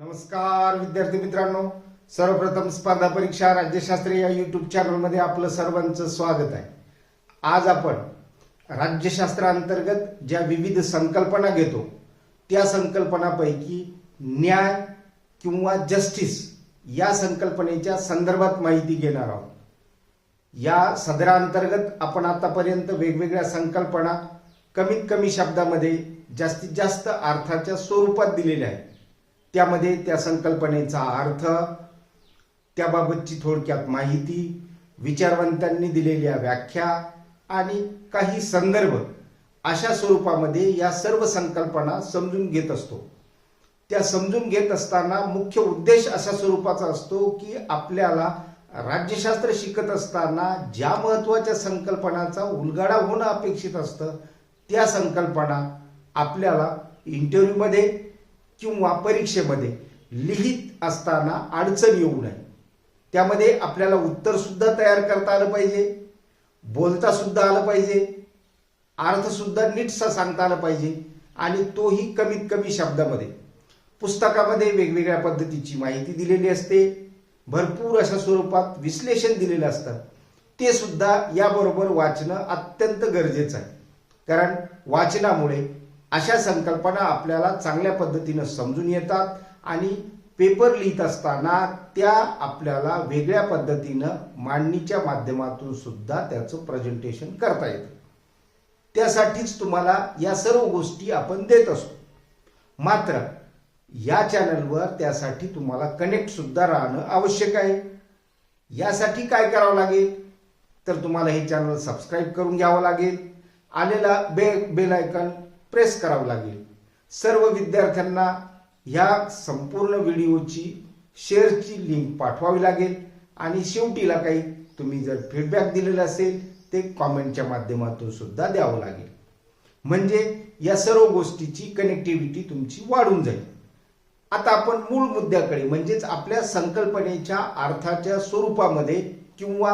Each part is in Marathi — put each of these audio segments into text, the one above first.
नमस्कार विद्यार्थी मित्रांनो. सर्वप्रथम स्पर्धा परीक्षा राज्यशास्त्र या युट्यूब चॅनलमध्ये आपलं सर्वांचं स्वागत आहे. आज आपण राज्यशास्त्रांतर्गत ज्या विविध संकल्पना घेतो त्या संकल्पनापैकी न्याय किंवा जस्टिस या संकल्पनेच्या संदर्भात माहिती घेणार आहोत. या सदरांतर्गत आपण आतापर्यंत वेगवेगळ्या संकल्पना कमीत कमी शब्दामध्ये जास्तीत जास्त अर्थाच्या स्वरूपात दिलेल्या आहेत. त्यामध्ये त्या संकल्पनेचा अर्थ त्याबाबतची थोडक्यात माहिती विचारवंतांनी दिलेल्या व्याख्या आणि काही संदर्भ अशा स्वरूपामध्ये या सर्व संकल्पना समजून घेत असतो. त्या समजून घेत असताना मुख्य उद्देश अशा स्वरूपाचा असतो की आपल्याला राज्यशास्त्र शिकत असताना ज्या महत्त्वाच्या संकल्पनाचा उलगाडा होणं अपेक्षित असतं त्या संकल्पना आपल्याला इंटरव्ह्यूमध्ये किंवा परीक्षेमध्ये लिहित असताना अडचण येऊ नये. त्यामध्ये आपल्याला उत्तर सुद्धा तयार करता आलं पाहिजे बोलता सुद्धा आलं पाहिजे अर्थ सुद्धा नीटसा सांगता आलं पाहिजे आणि तोही कमीत कमी शब्दामध्ये. पुस्तकामध्ये वेगवेगळ्या पद्धतीची माहिती दिलेली असते भरपूर अशा स्वरूपात विश्लेषण दिलेलं असतं. ते सुद्धा याबरोबर वाचणं अत्यंत गरजेचं आहे. कारण वाचनामुळे अशा संकल्पना आपल्याला चांगल्या पद्धतीनं समजून येतात आणि पेपर लिहित असताना त्या आपल्याला वेगळ्या पद्धतीनं मांडणीच्या माध्यमातून सुद्धा त्याचं प्रेझेंटेशन करता येतं. त्यासाठीच तुम्हाला या सर्व गोष्टी आपण देत असतो. मात्र या चॅनलवर त्यासाठी तुम्हाला कनेक्ट सुद्धा राहणं आवश्यक आहे. यासाठी काय करावं लागेल? तर तुम्हाला हे चॅनल सबस्क्राईब करून घ्यावं लागेल. आलेला बे बेल आयकॉन प्रेस करावं लागेल. सर्व विद्यार्थ्यांना ह्या संपूर्ण व्हिडिओची शेअरची लिंक पाठवावी लागेल. आणि शेवटीला काही तुम्ही जर फीडबॅक दिलेला असेल ते कॉमेंटच्या माध्यमातून सुद्धा द्यावं लागेल. म्हणजे या सर्व गोष्टीची कनेक्टिव्हिटी तुमची वाढून जाईल. आता आपण मूळ मुद्द्याकडे म्हणजेच आपल्या संकल्पनेच्या अर्थाच्या स्वरूपामध्ये किंवा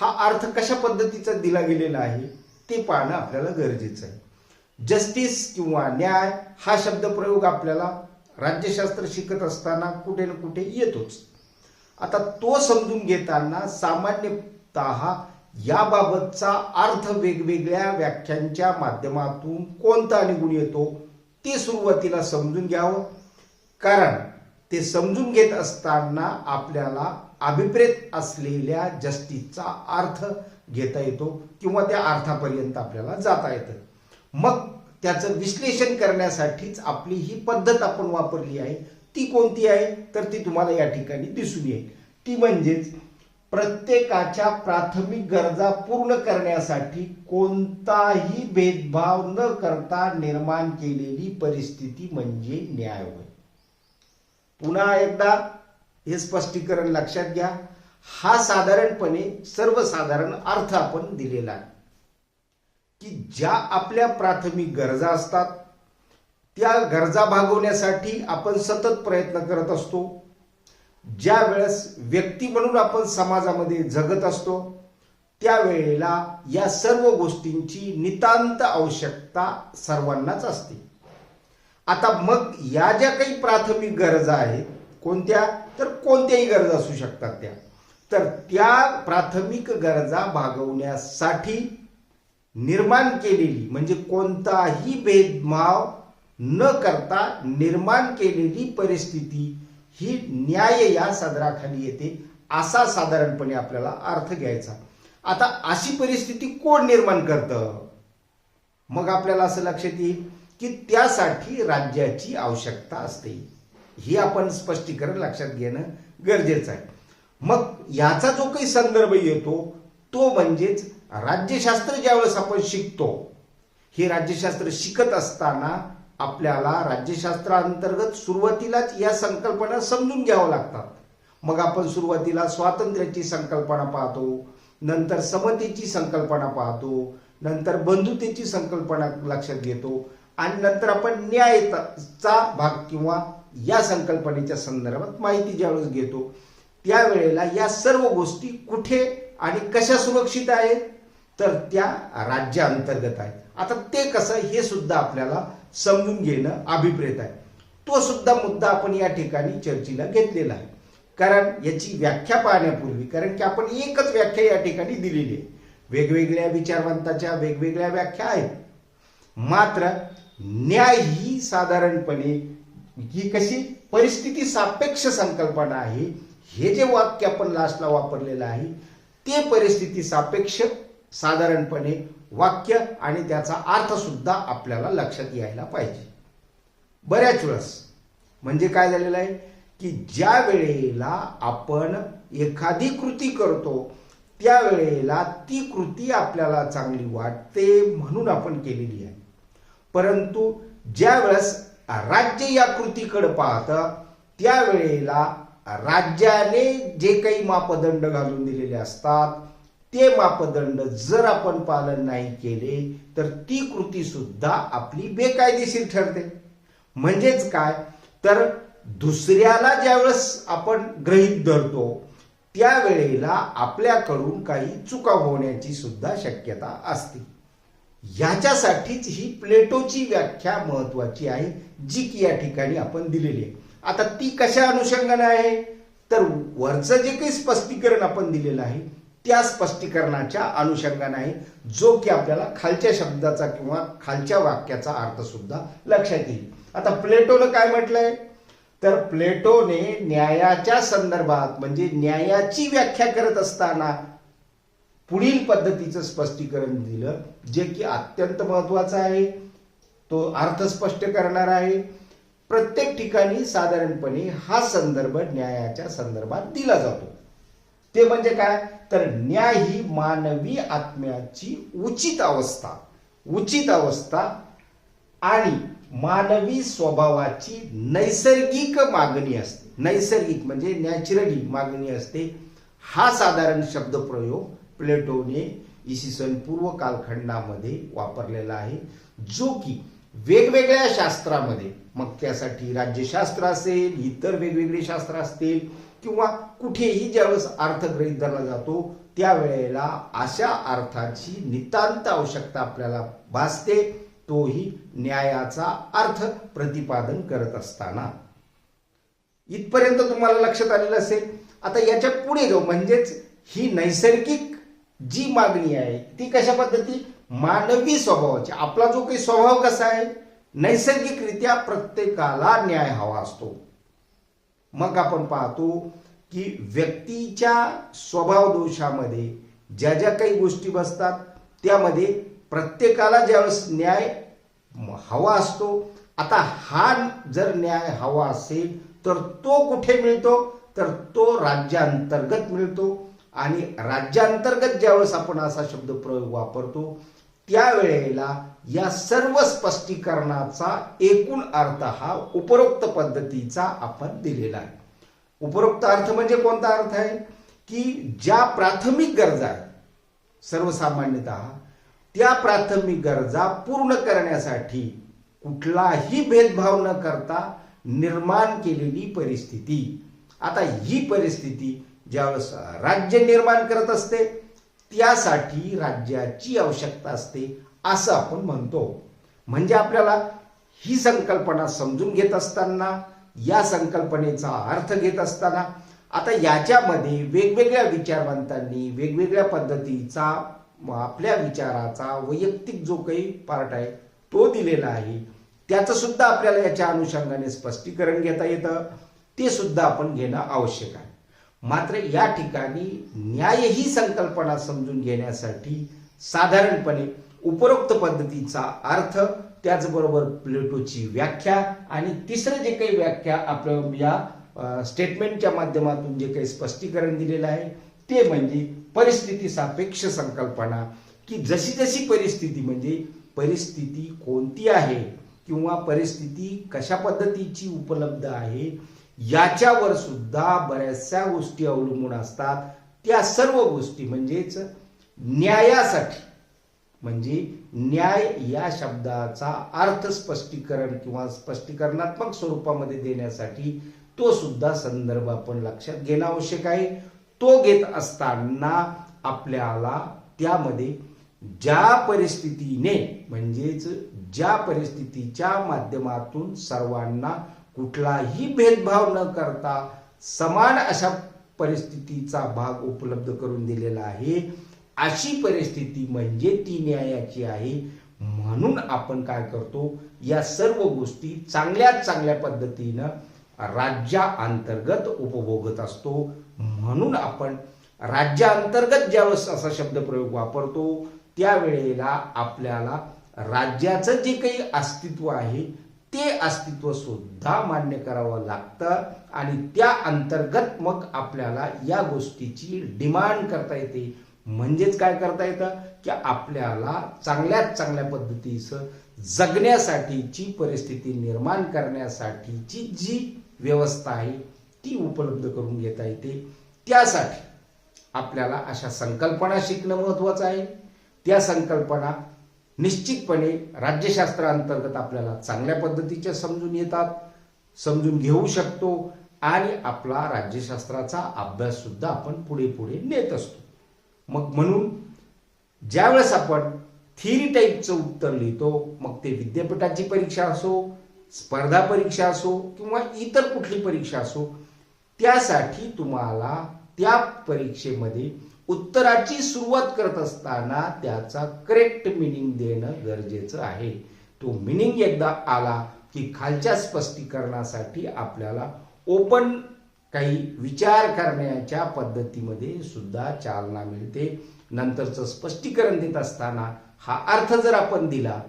हा अर्थ कशा पद्धतीचा दिला गेलेला आहे ते पाहणं आपल्याला गरजेचं आहे. जस्टिस किंवा न्याय हा शब्दप्रयोग आपल्याला राज्यशास्त्र शिकत असताना कुठे ना कुठे येतोच. आता तो समजून घेताना सामान्यतः याबाबतचा अर्थ वेगवेगळ्या व्याख्यांच्या माध्यमातून कोणता निघून येतो ते सुरुवातीला समजून घ्यावं. कारण ते समजून घेत असताना आपल्याला अभिप्रेत असलेल्या जस्टिसचा अर्थ घेता येतो किंवा त्या अर्थापर्यंत आपल्याला जाता येतं. मग त्याचं विश्लेषण करण्यासाठीच आपली ही पद्धत आपण वापरली आहे. ती कोणती आहे? तर ती तुम्हाला या ठिकाणी दिसून येईल. ती म्हणजेच प्रत्येकाच्या प्राथमिक गरजा पूर्ण करण्यासाठी कोणताही भेदभाव न करता निर्माण केलेली परिस्थिती म्हणजे न्याय होय पुन्हा एकदा हे स्पष्टीकरण लक्षात घ्या. हा साधारणपणे सर्वसाधारण अर्थ आपण दिलेला आहे. की ज्या आपल्या प्राथमिक गरजा असतात त्या गरजा भागवण्यासाठी आपण सतत प्रयत्न करत असतो. ज्या वेळेस व्यक्ती म्हणून आपण समाजामध्ये जगत असतो त्यावेळेला या सर्व गोष्टींची नितांत आवश्यकता सर्वांनाच असते. आता मग या ज्या काही प्राथमिक गरजा आहेत कोणत्या? तर कोणत्याही गरजा असू शकतात त्या. तर त्या प्राथमिक गरजा भागवण्यासाठी निर्माण केलेली म्हणजे कोणताही भेदभाव न करता निर्माण केलेली परिस्थिती ही न्याय या सदराखाली येते असा साधारणपणे आपल्याला अर्थ घ्यायचा. आता अशी परिस्थिती कोण निर्माण करतं? मग आपल्याला असं लक्षात येईल की त्यासाठी राज्याची आवश्यकता असते. ही आपण स्पष्टीकरण लक्षात घेणं गरजेचं आहे. मग याचा जो काही संदर्भ येतो तो म्हणजेच राज्यशास्त्र ज्यावेळेस आपण शिकतो हे राज्यशास्त्र शिकत असताना आपल्याला राज्यशास्त्रांतर्गत सुरुवातीलाच या संकल्पना समजून घ्याव्या लागतात. मग आपण सुरुवातीला स्वातंत्र्याची संकल्पना पाहतो नंतर समतेची संकल्पना पाहतो नंतर बंधुतेची संकल्पना लक्षात घेतो आणि नंतर आपण न्यायचा भाग किंवा या संकल्पनेच्या संदर्भात माहिती ज्यावेळेस घेतो त्यावेळेला या सर्व गोष्टी कुठे आणि कशा सुरक्षित आहेत? तर त्या राज्याअंतर्गत आहेत. आता ते कसं हे सुद्धा आपल्याला समजून घेणं अभिप्रेत आहे. तो सुद्धा मुद्दा आपण या ठिकाणी चर्चेला घेतलेला आहे. कारण याची व्याख्या पाहण्यापूर्वी कारण की आपण एकच व्याख्या या ठिकाणी दिलेली आहे. वेगवेगळ्या विचारवंताच्या वेगवेगळ्या व्याख्या आहेत. मात्र न्याय ही साधारणपणे ही कशी परिस्थिती सापेक्ष संकल्पना आहे हे जे वाक्य आपण लास्टला वापरलेलं आहे ते परिस्थिती सापेक्ष साधारणपणे वाक्य आणि त्याचा अर्थ सुद्धा आपल्याला लक्षात यायला पाहिजे. बऱ्याच वेळेस म्हणजे काय झालेलं आहे? की ज्या वेळेला आपण एखादी कृती करतो त्यावेळेला ती कृती आपल्याला चांगली वाटते म्हणून आपण केलेली आहे. परंतु ज्या वेळेस राज्य या कृतीकडे पाहतं त्यावेळेला राज्याने जे काही मापदंड घालून दिलेले असतात ते मापदंड जर आपण पालन नाही केले तर ती कृती सुद्धा आपली बेकायदेशीर ठरते. म्हणजेच काय? तर दुसऱ्याला ज्यावेळेस आपण ग्रहित धरतो त्यावेळेला आपल्याकडून काही चुका होण्याची सुद्धा शक्यता असते. याच्यासाठीच ही प्लेटोची व्याख्या महत्वाची आहे जी की या ठिकाणी आपण दिलेली आहे. आता ती कशा अनुषंगाने आहे? तर वरचं जे काही स्पष्टीकरण आपण दिलेलं आहे त्या स्पष्टीकरणाच्या अनुषंगाने आहे जो की आपल्याला खालच्या शब्दाचा किंवा खालच्या वाक्याचा अर्थ सुद्धा लक्षात येईल. आता प्लेटोनं काय म्हटलंय? तर प्लेटोने न्यायाच्या संदर्भात म्हणजे न्यायाची व्याख्या करत असताना पुढील पद्धतीचं स्पष्टीकरण दिलं जे की अत्यंत महत्वाचं आहे. तो अर्थ स्पष्ट करणार आहे. प्रत्येक ठिकाणी साधारणपणे हा संदर्भ न्यायाच्या संदर्भात दिला जातो. ते म्हणजे काय? तर न्याय ही मानवी आत्म्याची उचित अवस्था उचित अवस्था आणि मानवी स्वभावाची नैसर्गिक मागणी असते. नैसर्गिक म्हणजे नॅचरली मागणी असते. हा साधारण शब्दप्रयोग प्लेटोने इसवी सन पूर्व कालखंडामध्ये वापरलेला आहे जो की वेगवेगळ्या शास्त्रामध्ये मग त्यासाठी राज्यशास्त्र असेल इतर वेगवेगळे शास्त्र असतील किंवा कुठेही ज्यावेळेस अर्थ गृहित धरला जातो त्यावेळेला अशा अर्थाची नितांत आवश्यकता आपल्याला भासते. तोही न्यायाचा अर्थ प्रतिपादन करत असताना. इथपर्यंत तुम्हाला लक्षात आलेलं असेल. आता याच्यापुढे जाऊ. म्हणजेच ही नैसर्गिक जी मागणी आहे ती कशा पद्धती? मानवी स्वभावाची. आपला जो काही स्वभाव कसा आहे? नैसर्गिकरित्या प्रत्येकाला न्याय हवा असतो. मग आपण पाहतो की व्यक्तीच्या स्वभाव दोषामध्ये ज्या ज्या काही गोष्टी बसतात त्यामध्ये प्रत्येकाला ज्यावेळेस न्याय हवा असतो आता हा जर न्याय हवा असेल तर तो कुठे मिळतो? तर तो राज्यांतर्गत मिळतो. आणि राज्यांतर्गत ज्यावेळेस आपण असा शब्द प्रयोग वापरतो त्यावेळेला या सर्व स्पष्टीकरणाचा एकूण अर्थ हा उपरोक्त पद्धतीचा आपण दिलेला आहे. उपरोक्त अर्थ म्हणजे कोणता अर्थ आहे? की ज्या प्राथमिक गरजा आहेत सर्वसामान्यत त्या प्राथमिक गरजा पूर्ण करण्यासाठी कुठलाही भेदभाव न करता निर्माण केलेली परिस्थिती. आता ही परिस्थिती ज्यावेळेस राज्य निर्माण करत असते त्यासाठी राज्याची आवश्यकता असते असं आपण म्हणतो. म्हणजे आपल्याला ही संकल्पना समजून घेत असताना या संकल्पनेचा अर्थ घेत असताना आता याच्यामध्ये वेगवेगळ्या विचारवंतांनी वेगवेगळ्या पद्धतीचा आपल्या विचाराचा वैयक्तिक जो काही पार्ट आहे तो दिलेला आहे. त्याचं सुद्धा आपल्याला याच्या अनुषंगाने स्पष्टीकरण घेता येतं. ते सुद्धा आपण घेणं आवश्यक आहे. मात्र या ठिकाणी न्याय ही संकल्पना समजून घेण्यासाठी साधारणपणे उपरोक्त पद्धतीचा अर्थ त्याचबरोबर प्लेटोची व्याख्या आणि तिसरं जे काही व्याख्या आपलं या स्टेटमेंटच्या माध्यमातून जे काही स्पष्टीकरण दिलेलं आहे ते म्हणजे परिस्थिती सापेक्ष संकल्पना. की जशी जशी परिस्थिती म्हणजे परिस्थिती कोणती आहे किंवा परिस्थिती कशा पद्धतीची उपलब्ध आहे याच्यावर सुद्धा बऱ्याचशा गोष्टी अवलंबून असतात. त्या सर्व गोष्टी म्हणजेच न्यायासाठी म्हणजे न्याय या शब्दाचा अर्थ स्पष्टीकरण किंवा स्पष्टीकरणात्मक स्वरूपामध्ये देण्यासाठी तो सुद्धा संदर्भ आपण लक्षात घेणं आवश्यक आहे. तो घेत असताना आपल्याला त्यामध्ये ज्या परिस्थितीने म्हणजेच ज्या परिस्थितीच्या माध्यमातून सर्वांना कुठलाही भेदभाव न करता समान अशा परिस्थितीचा भाग उपलब्ध करून दिलेला आहे. अशी परिस्थिती म्हणजे ती न्यायाची आहे. म्हणून आपण काय करतो या सर्व गोष्टी चांगल्या चांगल्या पद्धतीनं राज्याअंतर्गत उपभोगत असतो. म्हणून आपण राज्याअंतर्गत ज्यावेळेस असा शब्दप्रयोग वापरतो त्यावेळेला आपल्याला राज्याचं जे काही अस्तित्व आहे ते अस्तित्व सुद्धा मान्य करावं लागतं आणि त्या अंतर्गत मग आपल्याला या गोष्टीची डिमांड करता येते. म्हणजेच काय करता येतं? की आपल्याला चांगल्यात चांगल्या पद्धतीचं जगण्यासाठीची परिस्थिती निर्माण करण्यासाठीची जी व्यवस्था आहे ती उपलब्ध करून घेता येते. त्यासाठी आपल्याला अशा संकल्पना शिकणं महत्वाचं आहे. त्या संकल्पना निश्चितपणे राज्यशास्त्राअंतर्गत आपल्याला चांगल्या पद्धतीच्या समजून येतात समजून घेऊ शकतो आणि आपला राज्यशास्त्राचा अभ्यास सुद्धा आपण पुढे पुढे नेत असतो. मग म्हणून ज्यावेळेस आपण थिअरी टाईपचं उत्तर लिहितो मग ते विद्यापीठाची परीक्षा असो स्पर्धा परीक्षा असो किंवा इतर कुठली परीक्षा असो त्यासाठी तुम्हाला त्या परीक्षेमध्ये उत्तराची सुरुवात करत असताना त्याचा करेक्ट मिनिंग देणं गरजेचं आहे. तो मिनिंग एकदा आला की खालच्या स्पष्टीकरणासाठी आपल्याला ओपन काही विचार करण्याच्या पद्धतीमध्ये सुद्धा चालना मिळते. नंतरचं स्पष्टीकरण देत असताना हा अर्थ जर आपण दिला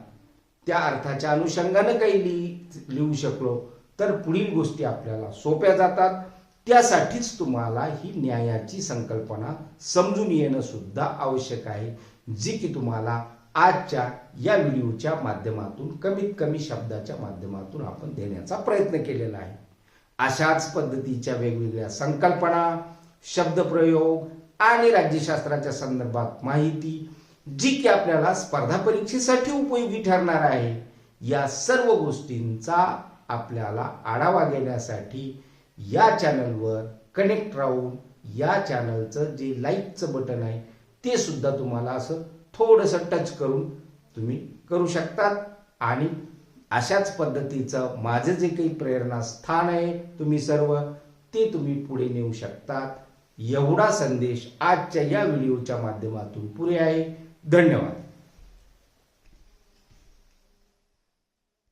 त्या अर्थाच्या अनुषंगानं काही लिहि लिहू शकलो तर पुढील गोष्टी आपल्याला सोप्या जातात. त्यासाठीच तुम्हाला ही न्यायाची संकल्पना समजून येणं सुद्धा आवश्यक आहे जी की तुम्हाला आजच्या या व्हिडिओच्या माध्यमातून कमीत कमी शब्दाच्या माध्यमातून आपण देण्याचा प्रयत्न केलेला आहे. अशाच पद्धतीच्या वेगवेगळ्या संकल्पना शब्दप्रयोग आणि राज्यशास्त्राच्या संदर्भात माहिती जी की आपल्याला स्पर्धा परीक्षेसाठी उपयोगी ठरणार आहे या सर्व गोष्टींचा आपल्याला आढावा घेण्यासाठी या चॅनलवर कनेक्ट राहून या चॅनलचं जे लाईकचं बटन आहे ते सुद्धा तुम्हाला असं थोडंसं टच करून तुम्ही करू शकतात. आणि अशाच पद्धतीचं माझं जे काही प्रेरणा स्थान आहे तुम्ही सर्व ते तुम्ही पुढे नेऊ शकतात. एवढा संदेश आजच्या या व्हिडिओच्या माध्यमातून पुरे आहे. धन्यवाद.